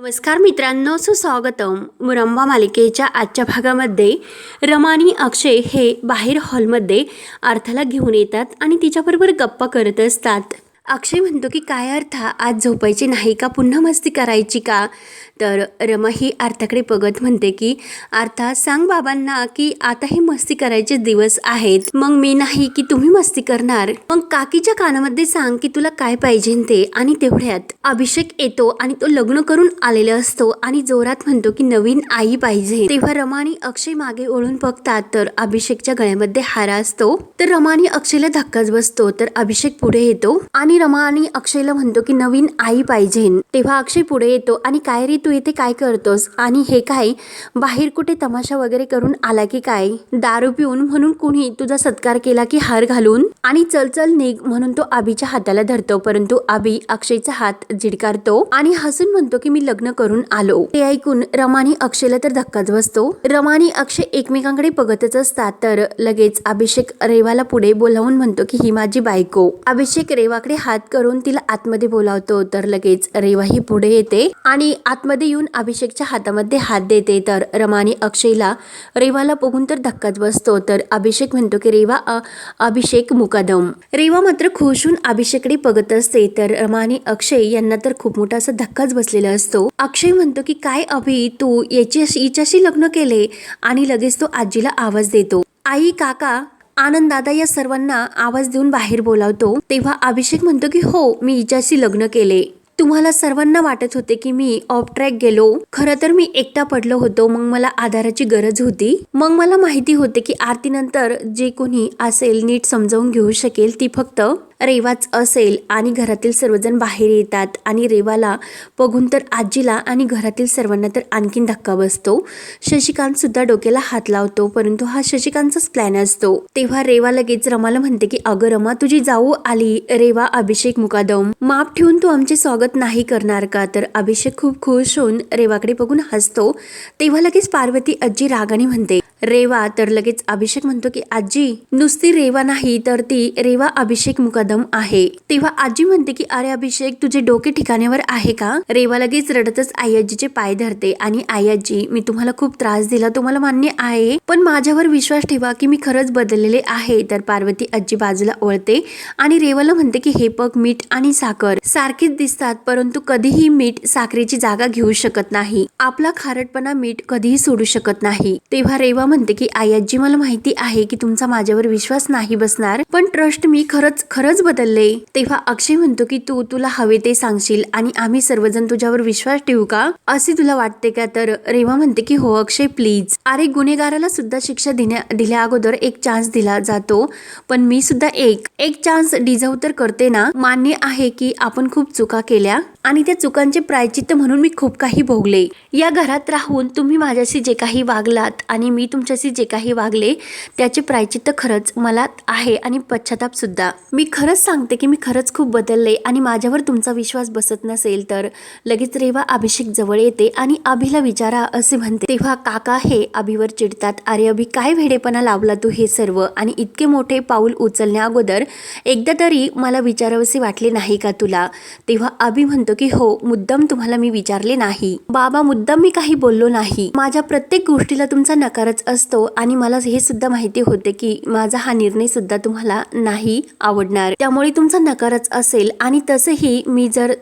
नमस्कार मित्रांनो सुस्वागतम. मुरंबा मालिकेच्या आजच्या भागामध्ये रमानी अक्षय हे बाहेर हॉलमध्ये अर्थाला घेऊन येतात आणि तिच्याबरोबर गप्पा करत असतात. अक्षय म्हणतो की काय अर्थ? आज झोपायची नाही का? पुन्हा मस्ती करायची का? तर रमा ही अर्थाकडे बघत म्हणते की आर्था सांग बाबांना की आता हे मस्ती करायचे दिवस आहेत. मग मी नाही की तुम्ही मस्ती करणार. मग काकीच्या कानामध्ये सांग की तुला काय पाहिजे ते आणि तेवढ्यात. अभिषेक येतो आणि तो लग्न करून आलेला असतो आणि जोरात म्हणतो की नवीन आई पाहिजे. तेव्हा रमा आणि अक्षय मागे ओळून बघतात तर अभिषेकच्या गळ्यामध्ये हारा असतो. तर रमा आणि अक्षयला धक्काच बसतो तर अभिषेक पुढे येतो आणि रमा आणि अक्षयला म्हणतो की नवीन आई पाहिजे. तेव्हा अक्षय पुढे येतो आणि काय रे तू तू इथे काय करतोस? आणि हे काय? बाहेर कुठे तमाशा वगैरे करून आला की काय? दारू पिऊन म्हणून कुणी तुझा सत्कार केला की हार घालून? आणि चल चल निघ म्हणून तो आबीच्या हाताला धरतो. परंतु आबी अक्षयचा हात झिडकारतो आणि हसून म्हणतो की मी लग्न करून आलो. ते ऐकून रमानी अक्षयला तर धक्काच बसतो. रमानी अक्षय एकमेकांकडे बघतच असतात. तर लगेच अभिषेक रेवाला पुढे बोलावून म्हणतो की ही माझी बायको. अभिषेक रेवाकडे हात करून तिला आतमध्ये बोलावतो. तर लगेच रेवा ही पुढे येते आणि आतमध्ये येऊन अभिषेकच्या हातामध्ये हात देते. तर रमानी अक्षयला रेवाला बघून तर धक्काच बसतो. तर अभिषेक म्हणतो की रेवा अभिषेक मुकादम. रेवा मात्र खुश होऊन अभिषेकडे बघत असते. तर रमाने अक्षय यांना तर खूप मोठा असा धक्काच बसलेला असतो. अक्षय म्हणतो की काय अभि तू याची हिच्याशी लग्न केले आणि लगेच तो आजीला आवाज देतो. आई काका आनंददादा या सर्वांना आवाज देऊन बाहेर बोलावतो. तेव्हा अभिषेक म्हणतो की हो मी हिच्याशी लग्न केले. तुम्हाला सर्वांना वाटत होते की मी ऑफ ट्रॅक गेलो. खरं तर मी एकटा पडलो होतो. मग मला आधाराची गरज होती. मग मला माहिती होते की आरतीनंतर जे कोणी असेल नीट समजावून घेऊ शकेल ती फक्त रेवाच असेल आणि घरातील सर्वजण बाहेर येतात आणि रेवाला बघून तर आजीला आणि घरातील सर्वांना तर आणखीन धक्का बसतो. शशिकांतसुद्धा डोक्याला हात लावतो परंतु हा शशिकांतचाच प्लॅन असतो. तेव्हा रेवा लगेच रमाला म्हणते की अगं रमा तुझी जाऊ आली. रेवा अभिषेक मुकादम. माप ठेवून तू आमचे स्वागत नाही करणार का? तर अभिषेक खूप खुश होऊन रेवाकडे बघून हसतो. तेव्हा लगेच पार्वती आजी रागाने म्हणते रेवा तर लगेच अभिषेक म्हणतो की आजी नुसती रेवा नाही तर ती रेवा अभिषेक मुकदम आहे. तेव्हा आजी म्हणते की अरे अभिषेक तुझे डोके ठिकाण्यावर आहे का? रेवा लगेच रडतच आई आजीचे पाय धरते आणि आई आजी मी तुम्हाला खूप त्रास दिला तुम्हाला मान्य आहे पण माझ्यावर विश्वास ठेवा की मी खरंच बदललेले आहे. तर पार्वती आजी बाजूला ओळते आणि रेवाला म्हणते की हे पग मीठ आणि साखर सारखीच दिसतात परंतु कधीही मीठ साखरेची जागा घेऊ शकत नाही. आपला खारटपणा मीठ कधीही सोडू शकत नाही. तेव्हा रेवा म्हणते की आई आजी मला माहिती आहे की तुमचा माझ्यावर विश्वास नाही बसणार पण ट्रस्ट मी खरंच खरंच बदलले. तेव्हा अक्षय म्हणतो की तू तुला हवे ते सांगशील आणि आम्ही सर्वजण तुझ्यावर विश्वास ठेवू का? असे तुला वाटते का? तर रेवा म्हणते की हो अक्षय प्लीज अरे गुन्हेगाराला सुद्धा शिक्षा देण्या दिल्या अगोदर एक चान्स दिला जातो पण मी सुद्धा एक. एक चान्स डिझर्व तर करते ना? मान्य आहे की आपण खूप चुका केल्या आणि त्या चुकांचे प्रायचित्त म्हणून मी खूप काही भोगले. या घरात राहून तुम्ही माझ्याशी जे काही वागलात आणि मी तुमच्याशी जे काही वागले त्याचे प्रायचित्त खरंच मला आहे आणि पश्चाताप सुद्धा. मी खरंच सांगते की मी खरंच खूप बदलले आणि माझ्यावर तुमचा विश्वास बसत नसेल तर लगेच रेवा अभिषेक जवळ येते आणि अभिला विचारा असे म्हणते. तेव्हा काका हे अभिवर चिडतात अरे अभि काय वेडेपणा लावला तू हे सर्व? आणि इतके मोठे पाऊल उचलण्या अगोदर एकदा तरी मला विचारावसे वाटले नाही का तुला? तेव्हा अभि म्हणतो की हो मुद्दाम तुम्हाला मी विचारले नाही. बाबा मुद्दाम मी काही बोललो नाही. माझ्या प्रत्येक गोष्टीला तुमचा नकारच असतो आणि मला हे सुद्धा माहिती होते की माझा हा निर्णय सुद्धा तुम्हाला नाही आवडणार. त्यामुळे तुमचा नकारच असेल आणि तसंही मी जर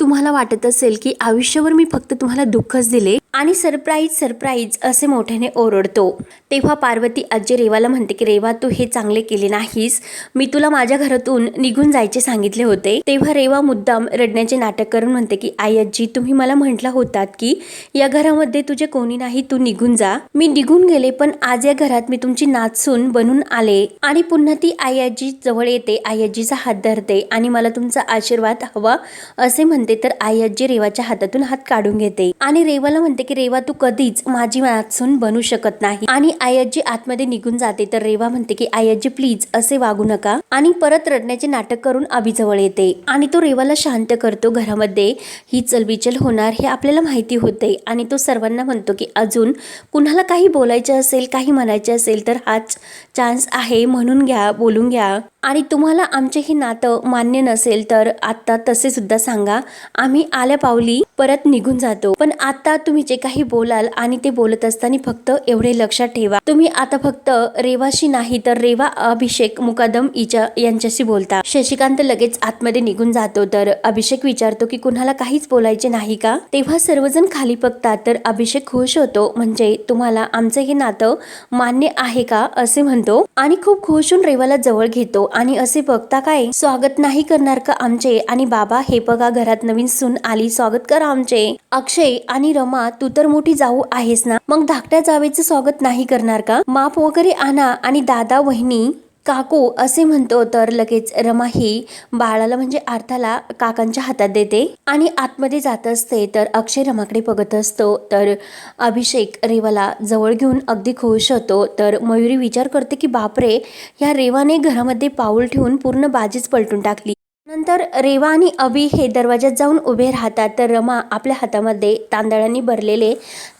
तुम्हाला वाटत असेल की आयुष्यावर मी फक्त तुम्हाला दुःखच दिले आणि सरप्राईज सरप्राईज असे मोठ्याने ओरडतो. तेव्हा पार्वती आजी रेवाला म्हणते की रेवा तू हे चांगले केले नाहीस. मी तुला माझ्या घरातून निघून जायचे सांगितले होते. तेव्हा रेवा मुद्दाम रडण्याचे नाटक करून म्हणते की आई आजी तुम्ही मला म्हटला होतात की या घरामध्ये तुझे कोणी नाही तू निघून जा. मी निघून गेले पण आज या घरात मी तुमची नाचसून बनून आले. आणि पुन्हा ती आई आजी जवळ येते आई आजीचा हात धरते आणि मला तुमचा आशीर्वाद हवा असे म्हणते. तर आई आजी रेवाच्या हातातून हात काढून घेते. आणि रेवाला म्हणते की रेवा तू कधीच माझी मासून बनू शकत नाही. आणि आई आजी आतमध्ये निघून जाते. तर रेवा म्हणते की आई आजी प्लीज असे वागू नका. आणि परत रडण्याचे नाटक करून अभिजवळ येते. आणि तो रेवाला शांत करतो घरामध्ये. ही चलबिचल होणार हे आपल्याला माहिती होते. आणि तो सर्वांना म्हणतो की अजून कुणाला काही बोलायचे असेल काही म्हणायचे असेल तर हाच चान्स आहे. म्हणून घ्या बोलून घ्या. आणि तुम्हाला आमचे हे नातं मान्य नसेल तर आत्ता तसे सुद्धा सांगा. आम्ही आल्या पावली परत निघून जातो. पण आता तुम्ही जे काही बोलाल आणि ते बोलत असताना फक्त एवढे लक्षात ठेवा. तुम्ही आता फक्त रेवाशी नाही तर रेवा अभिषेक मुकादम इच्या यांच्याशी बोलता. शशिकांत लगेच आतमध्ये निघून जातो. तर अभिषेक विचारतो की कुणाला काहीच बोलायचे नाही का? तेव्हा सर्वजण खाली बघतात. तर अभिषेक खुश होतो. म्हणजे तुम्हाला आमचं हे नातं मान्य आहे का? असे म्हणतो. आणि खूप खुश होऊन रेवाला जवळ घेतो. आणि असे बघता काय? स्वागत नाही करणार का आमचे? आणि बाबा हे बघा घरात नवीन सून आली. स्वागत करा आमचे अक्षय आणि रमा तू तर मोठी जाऊ आहेस ना? मग धाकट्या जावेचं स्वागत नाही करणार का? माप वगैरे आणा आणि दादा वहिनी काकू असे म्हणतो. तर लगेच रमा ही बाळाला म्हणजे अर्थाला काकांच्या हातात देते आणि आतमध्ये जात असते. तर अक्षय रमाकडे बघत असतो. तर अभिषेक रेवाला जवळ घेऊन अगदी खुश होतो. तर मयुरी विचार करते की बापरे ह्या रेवाने घरामध्ये पाऊल ठेवून पूर्ण बाजीच पलटून टाकली. नंतर रेवा आणि अभि हे दरवाज्यात जाऊन उभे राहतात. तर रमा आपल्या हातामध्ये तांदळांनी भरलेले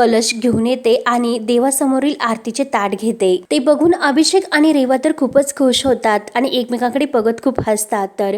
कलश घेऊन येते आणि देवासमोरील आरतीचे ताट घेते. ते बघून अभिषेक आणि रेवा तर खूपच खुश होतात आणि एकमेकांकडे बघत खूप हसतात. तर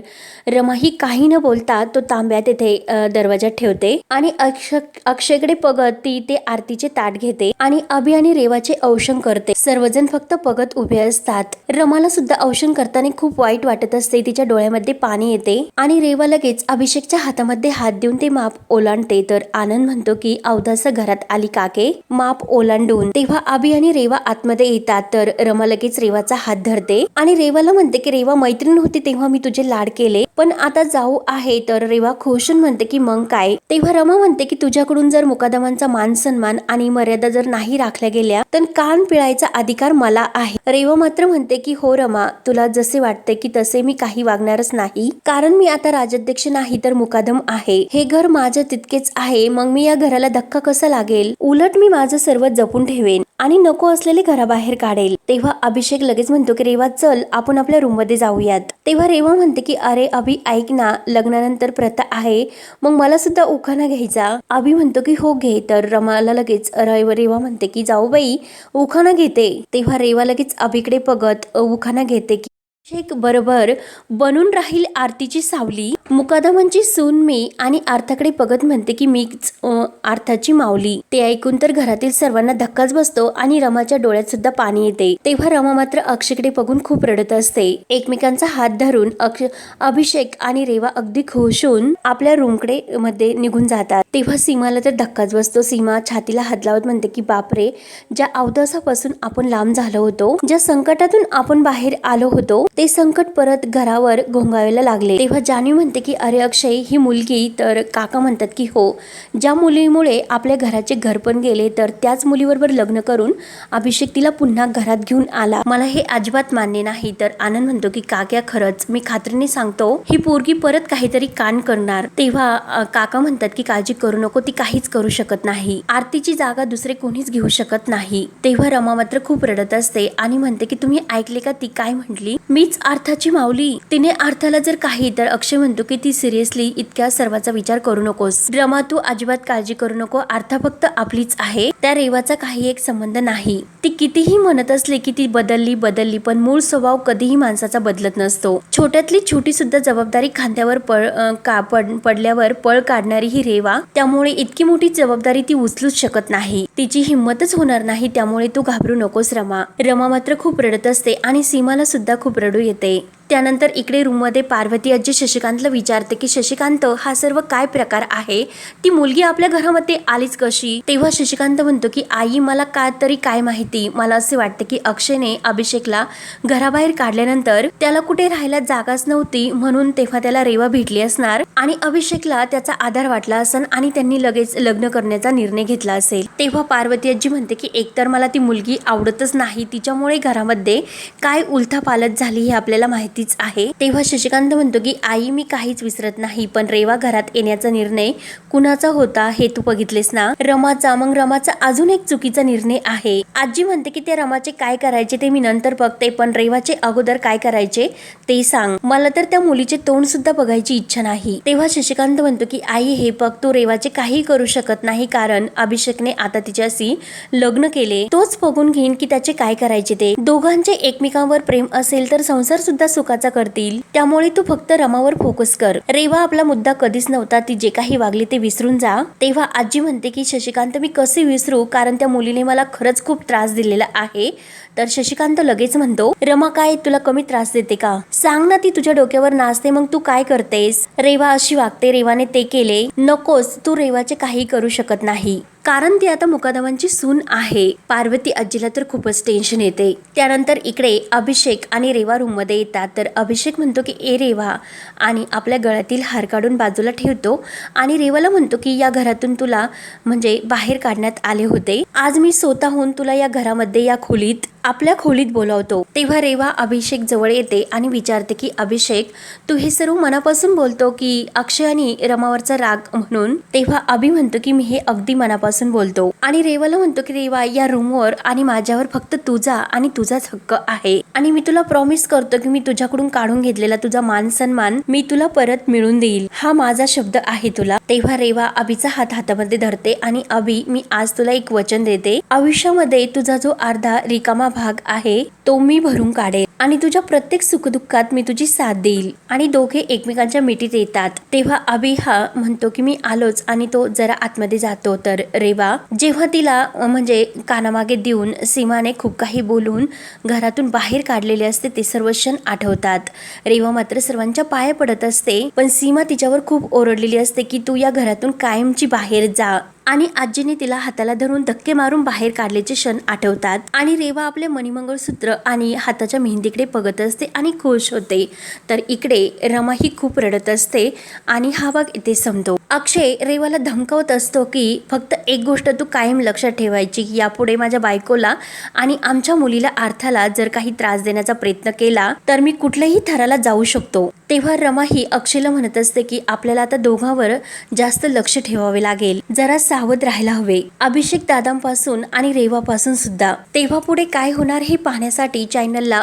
रमा ही काही न बोलता तो तांब्या तेथे दरवाजा दरवाजात ठेवते आणि अक्षय अक्षयकडे बघत ती ते आरतीचे ताट घेते आणि अभि आणि रेवाचे औषण करते. सर्वजण फक्त बघत उभे असतात. रमाला सुद्धा औषण करताना खूप वाईट वाटत असते. तिच्या डोळ्यामध्ये पाणी येते आणि रेवा लगेच अभिषेकच्या हातामध्ये हात देऊन ते माप ओलांडते. तर आनंद म्हणतो की अवधास घरात आली काके माप ओलांडून तेव्हा अभि आणि रेवा आतमध्ये येतात. तर रमा लगेच रेवाचा हात धरते आणि रेवाला म्हणते की रेवा मैत्रीण होती तेव्हा मी तुझे लाड केले पण आता जाऊ आहे. तर रेवा खुशून म्हणते की मग काय? तेव्हा रमा म्हणते की तुझ्याकडून जर मुकादमांचा मान सन्मान आणि मर्यादा जर नाही राखल्या गेल्या तर कान पिळायचा अधिकार मला आहे. रेवा मात्र म्हणते की हो रमा तुला जसे वाटते की तसे मी काही वागणारच नाही. कारण मी आता राजाध्यक्ष नाही तर मुकादम आहे. हे घर माझं तितकेच आहे. मग मी या घराला धक्का कसा लागेल? उलट मी माझं सर्व जपून ठेवेन आणि नको असलेले घराबाहेर काढेल. तेव्हा अभिषेक लगेच म्हणतो की रेवा चल आपण आपल्या रूममध्ये जाऊयात. तेव्हा रेवा म्हणते की अरे अभि ऐक ना लग्नानंतर प्रथा आहे मग मला सुद्धा उखाणा घ्यायचा. अभि म्हणतो की हो घे. तर रमाला लगेच रेवा रेवा म्हणते की जाऊ बाई उखाणा घेते. तेव्हा रेवा लगेच अभिकडे बघत उखाणा घेते की शेख बरोबर बनून राहील आरतीची सावली. मुकादमांची सून मी आणि अर्थाकडे बघत म्हणते की मीच आर्थाची अर्थाची माऊली. ते ऐकून तर घरातील सर्वांना धक्काच बसतो आणि रमाच्या डोळ्यात सुद्धा पाणी येते. तेव्हा रमा मात्र अक्षयकडे बघून खूप रडत असते. एकमेकांचा हात धरून अक्ष अभिषेक आणि रेवा अगदी खुश होऊन आपल्या रूमकडे मध्ये निघून जातात. तेव्हा सीमाला तर धक्काच बसतो. सीमा छातीला हात लावत म्हणते की बापरे! ज्या अवदासापासून आपण लांब झालो होतो ज्या संकटातून आपण बाहेर आलो होतो ते संकट परत घरावर घोंगावायला लागले. तेव्हा जाणीव म्हणते की अरे अक्षय ही मुलगी तर काका म्हणतात की हो. ज्या मुलीमुळे आपल्या घराचे घर पण गेले तर त्याच मुलीबरोबर लग्न करून अभिषेक तिला पुन्हा घरात घेऊन आला. मला हे अजिबात मान्य नाही तर आनंद म्हणतो की काक्या खरंच. मी खात्रीने सांगतो ही पोरगी परत काहीतरी कान करणार तेव्हा काका म्हणतात की काळजी करू नको. ती काहीच करू शकत नाही. आरतीची जागा दुसरे कोणीच घेऊ शकत नाही तेव्हा रमा मात्र खूप रडत असते आणि म्हणते की तुम्ही ऐकले का ती काय म्हटली? मी मीच अर्थाची माऊली. तिने अर्थाला जर काही तर अक्षय म्हणतो की ती सिरियसली इतक्या सर्वाचा विचार करू नकोस. रमा तू अजिबात काळजी करू नको. अर्था फक्त आपलीच आहे. त्या रेवाचा काही एक संबंध नाही. ती कितीही म्हणत असली की ती बदलली बदलली पण मूळ स्वभाव कधीही माणसाचा बदलत नसतो. छोट्यातली छोटी सुद्धा जबाबदारी खांद्यावर पळ का पड पडल्यावर पळ काढणारी ही रेवा त्यामुळे इतकी मोठी जबाबदारी ती उचलूच शकत नाही. तिची हिंमतच होणार नाही त्यामुळे तू घाबरू नकोस रमा. रमा मात्र खूप रडत असते आणि सीमाला सुद्धा खूप रडू येते त्यानंतर इकडे रूममध्ये पार्वती आजी शशिकांतला विचारते की शशिकांत हा सर्व काय प्रकार आहे? ती मुलगी आपल्या घरामध्ये आलीच कशी? तेव्हा शशिकांत म्हणतो की आई मला का तरी काय माहिती? मला असे वाटते की अक्षयने अभिषेकला घराबाहेर काढल्यानंतर त्याला कुठे राहायला जागाच नव्हती म्हणून तेव्हा त्याला रेवा भेटली असणार आणि अभिषेकला त्याचा आधार वाटला असन आणि त्यांनी लगेच लग्न करण्याचा निर्णय घेतला असेल. तेव्हा पार्वती आजी म्हणते की एकतर मला ती मुलगी आवडतच नाही. तिच्यामुळे घरामध्ये काय उलथापालट झाली हे आपल्याला माहिती माहितीच आहे. तेव्हा शशिकांत म्हणतो की आई मी काहीच विसरत नाही पण रेवा घरात येण्याचा निर्णय कुणाचा होता हे तू बघितलेस ना? रमाचा. मग रमाचा अजून एक चुकीचा निर्णय आहे. आजी म्हणते की त्या रमाचे काय करायचे ते मी नंतर बघते पण रेवाचे अगोदर काय करायचे ते सांग. मला तर त्या मुलीचे तोंड सुद्धा बघायची इच्छा नाही. तेव्हा शशिकांत म्हणतो की आई हे बघ तू रेवाचे काही करू शकत नाही कारण अभिषेकने आता तिच्याशी लग्न केले. तोच बघून घेईन की त्याचे काय करायचे ते. दोघांचे एकमेकांवर प्रेम असेल तर संसार सुद्धा सुख चुकाचा करतील. त्यामुळे तू फक्त रमावर फोकस कर. रेवा आपला मुद्दा कधीच नव्हता ती जे काही वागली ते विसरून जा. तेव्हा आजी म्हणते की शशिकांत मी कसे विसरू? कारण त्या मुलीने मला खरंच खूप त्रास दिलेला आहे. तर शशिकांत लगेच म्हणतो रमा काय तुला कमी त्रास देते का? सांग ना ती तुझ्या डोक्यावर नाचते मग तू काय करतेस? रेवा अशी वागते रेवाने ते केले. नकोस तू रेवाचे काही करू शकत नाही. कारण ती आता मुकादमांची सून आहे. पार्वती आजीला तर खूपच टेन्शन येते. त्यानंतर इकडे अभिषेक आणि रेवा रूममध्ये येतात. तर अभिषेक म्हणतो की ए रेवा आणि आपल्या गळ्यातील हार काढून बाजूला ठेवतो आणि रेवाला म्हणतो की या घरातून तुला म्हणजे बाहेर काढण्यात आले होते. आज मी स्वतःहून तुला या घरामध्ये या खोलीत आपल्या खोलीत बोलावतो. तेव्हा रेवा अभिषेक जवळ येते आणि विचारते की अभिषेक तू हे सर्व मनापासून बोलतो की अक्षय आणि रमावरचा राग म्हणून? तेव्हा अभि म्हणतो की मी हे अगदी मनापासून बोलतो. आणि रेवाला म्हणतो की रेवा या रूमवर आणि माझ्यावर फक्त तुझा आणि तुझाच हक्क आहे. आणि मी तुला प्रॉमिस करतो की मी तुझ्याकडून काढून घेतलेला तुझा मान सन्मान मी तुला परत मिळून देईल. हा माझा शब्द आहे तुला. तेव्हा रेवा अभिचा हात हातामध्ये धरते आणि अभि मी आज तुला एक वचन देते. आयुष्यामध्ये तुझा जो अर्धा रिकामा भाग आहे तो मी भरून काढेल आणि तुझ्या प्रत्येक सुखदुःखात मी तुझी साथ देईल. आणि दोघे एकमेकांच्या मिठीत येतात. तेव्हा अभि हा म्हणतो की मी आलोच आणि तो जरा आतमध्ये जातो. तर रेवा जेव्हा तिला म्हणजे कानामागे देऊन सीमाने खूप काही बोलून घरातून बाहेर काढलेले असते ते सर्व क्षण आठवतात. रेवा मात्र सर्वांच्या पाया पडत असते पण सीमा तिच्यावर खूप ओरडलेली असते की तू या घरातून कायमची बाहेर जा. आणि आजीने तिला हाताला धरून धक्के मारून बाहेर काढल्याचे क्षण आठवतात. आणि रेवा आपले मणिमंगळसूत्र आणि हाताच्या मेहंदी मेहंदीकडे बघत असते आणि खुश होते. तर इकडे रमा ही खूप रडत असते आणि हा भाग इथे संपतो. अक्षय रेवाला धमकावत असतो की फक्त एक गोष्ट तू कायम लक्षात ठेवायची. की यापुढे माझ्या बायकोला आणि आमच्या मुलीला अर्थाला जर काही त्रास देण्याचा प्रयत्न केला तर मी कुठल्याही थराला जाऊ शकतो. तेव्हा रमा ही अक्षयला म्हणत असते की आपल्याला आता दोघांवर जास्त लक्ष ठेवावे लागेल. जरा सावध राहायला हवे. अभिषेक दादांपासून आणि रेवापासून सुद्धा. तेव्हा पुढे काय होणार हे पाहण्यासाठी चॅनलला